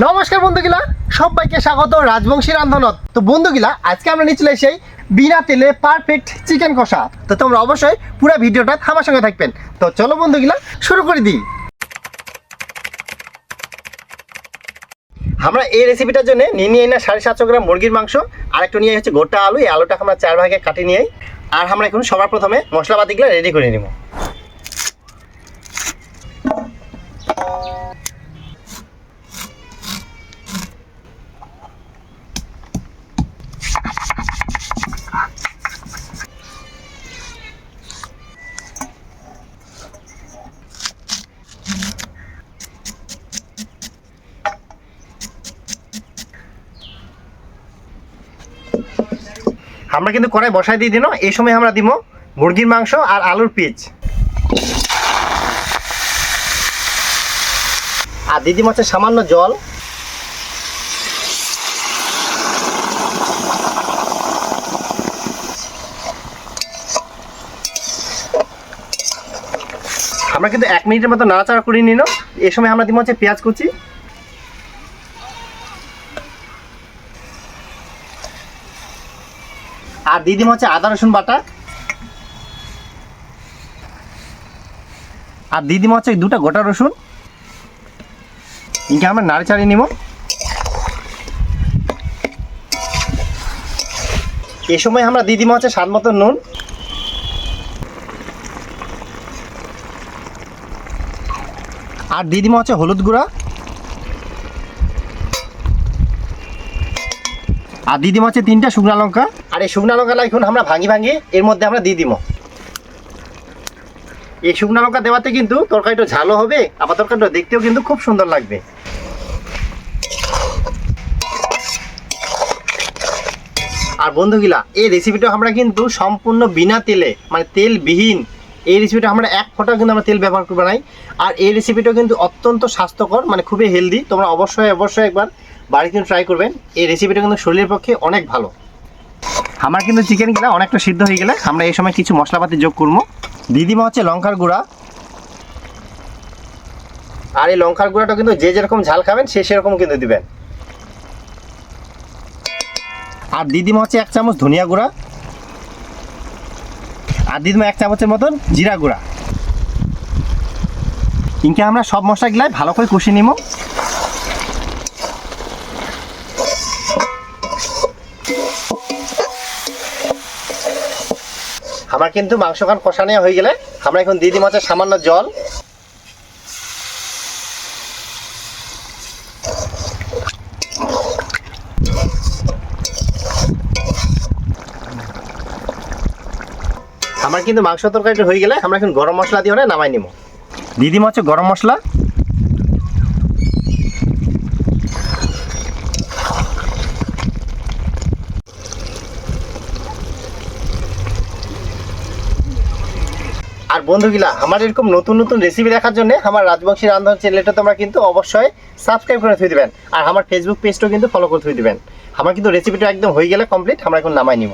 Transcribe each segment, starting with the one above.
নমস্কার বন্ধুগুলা, সবাইকে স্বাগত রাজবংশী রান্ধনত তো বন্ধুগুলা, আজকে আমরা নিয়ে চলে এসেই বিনা তেলে পারফেক্ট চিকেন কষা। তো তোমরা অবশ্যই পুরো ভিডিওটা থামার সঙ্গে থাকবেন। তো চলো বন্ধুগুলা, শুরু করে দিই। আমরা এই রেসিপিটার জন্য নিয়ে নিয়ে না সাড়ে সাতশো গ্রাম মুরগির মাংস আর একটু নিয়ে হচ্ছে গোটা আলু, এই আলুটাকে আমরা চার ভাগে কাটিয়ে নিয়ে আর আমরা এখন সবার প্রথমে মশলাপাতিগুলো রেডি করে নিব। আমরা কিন্তু কড়াই বসাই দিয়ে দিন, এই সময় আমরা দিব মুরগির মাংস আর আলুর পিচ আর দিদি মাছের সামান্য জল। আমরা কিন্তু এক মিনিটের মতো নাড়াচাড়া করে নিল এই সময় আমরা দিব হচ্ছে পেঁয়াজ কুচি। আর দিয়ে দিব হচ্ছে আদা, রসুন বাটা। আর দিয়ে দিব হচ্ছে দুটো গোটা রসুন। ইনকে আমরা নাড়ে চাড়িয়ে নিব। এই সময় আমরা দিয়ে দিব হচ্ছে স্বাদ মতো নুন। আর দিয়ে দিব হচ্ছে হলুদ গুঁড়া। আর দিয়ে দিব হচ্ছে তিনটা শুকনা লঙ্কা। আর এই শুকনা লঙ্কা এখন আমরা ভাঙি ভাঙি, এর মধ্যে আমরা দিয়ে দিব। এই শুকনা লঙ্কা দেওয়াতে কিন্তু তরকারিটা ঝালও হবে, আবার তরকারিটা দেখতেও কিন্তু খুব সুন্দর লাগবে। আর বন্ধুগুলা, এই রেসিপিটা আমরা কিন্তু সম্পূর্ণ বিনা তেলে মানে তেলবিহীন, এই রেসিপিটা আমরা এক ফোঁটা কিন্তু আমরা তেল ব্যবহার করব নাই আর এই রেসিপিটা কিন্তু অত্যন্ত স্বাস্থ্যকর মানে খুবই হেলদি তোমরা অবশ্যই অবশ্যই একবার বাড়িতে ট্রাই করবেন। এই রেসিপিটা কিন্তু শরীরের পক্ষে অনেক ভালো। আমার কিন্তু চিকেন কিনা অনেকটা সিদ্ধ হয়ে গেলে আমরা এই সময় কিছু মশলাপাতি যোগ করব। দিদিমা হচ্ছে লঙ্কার গুঁড়া। আর এই লঙ্কার গুঁড়াটা কিন্তু যে যেরকম ঝাল খাবেন, সে সেরকম কিন্তু দিবেন। আর দিদিমা হচ্ছে এক চামচ ধনিয়া গুঁড়া। আর দিদিমা এক চামচের মতন জিরা গুঁড়া। ইনকে আমরা সব মশলাগুলাই ভালো করে কষিয়ে নিব। আমার কিন্তু মাংস খান নেওয়া হয়ে গেলে আমরা এখন দিয়ে দিই মাছের সামান্য জল। আমার কিন্তু মাংস তরকারিটা হয়ে গেলে আমরা এখন গরম মশলা দিয়ে নামাই নিব দিদি হচ্ছে গরম মশলা। আর বন্ধুগুলা, আমার এরকম নতুন নতুন রেসিপি দেখার জন্য আমার রাজবংশী রান্ধন চ্যানেলটা তোমরা কিন্তু অবশ্যই সাবস্ক্রাইব করে থুই দিবেন। আর আমার ফেসবুক পেজটাও কিন্তু ফলো করে থুই দিবেন। আমার কিন্তু রেসিপিটা একদম হয়ে গেলে কমপ্লিট আমরা এখন নামাই নিব।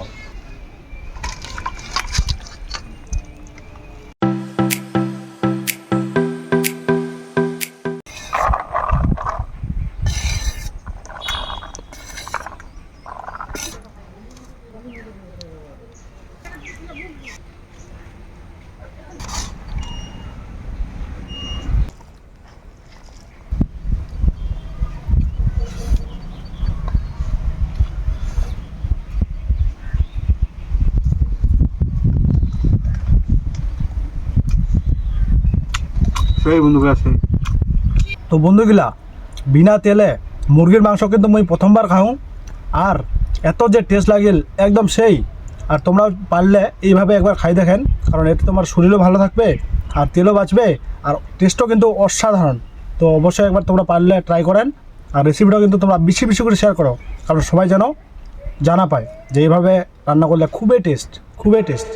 সেই বন্ধুগুলা সেই তো বন্ধুগিলা, বিনা তেলে মুরগির মাংস কিন্তু মুই প্রথমবার খাও। আর এত যে টেস্ট লাগিল, একদম সেই। আর তোমরা পারলে এইভাবে একবার খাই দেখেন, কারণ এতে তোমার শরীরও ভালো থাকবে, আর তেলও বাঁচবে, আর টেস্টও কিন্তু অসাধারণ। তো অবশ্যই একবার তোমরা পারলে ট্রাই করেন, আর রেসিপিটাও কিন্তু তোমরা বেশি বেশি করে শেয়ার করো, কারণ সবাই যেন জানা পায় যে এইভাবে রান্না করলে খুবই টেস্ট খুবই টেস্ট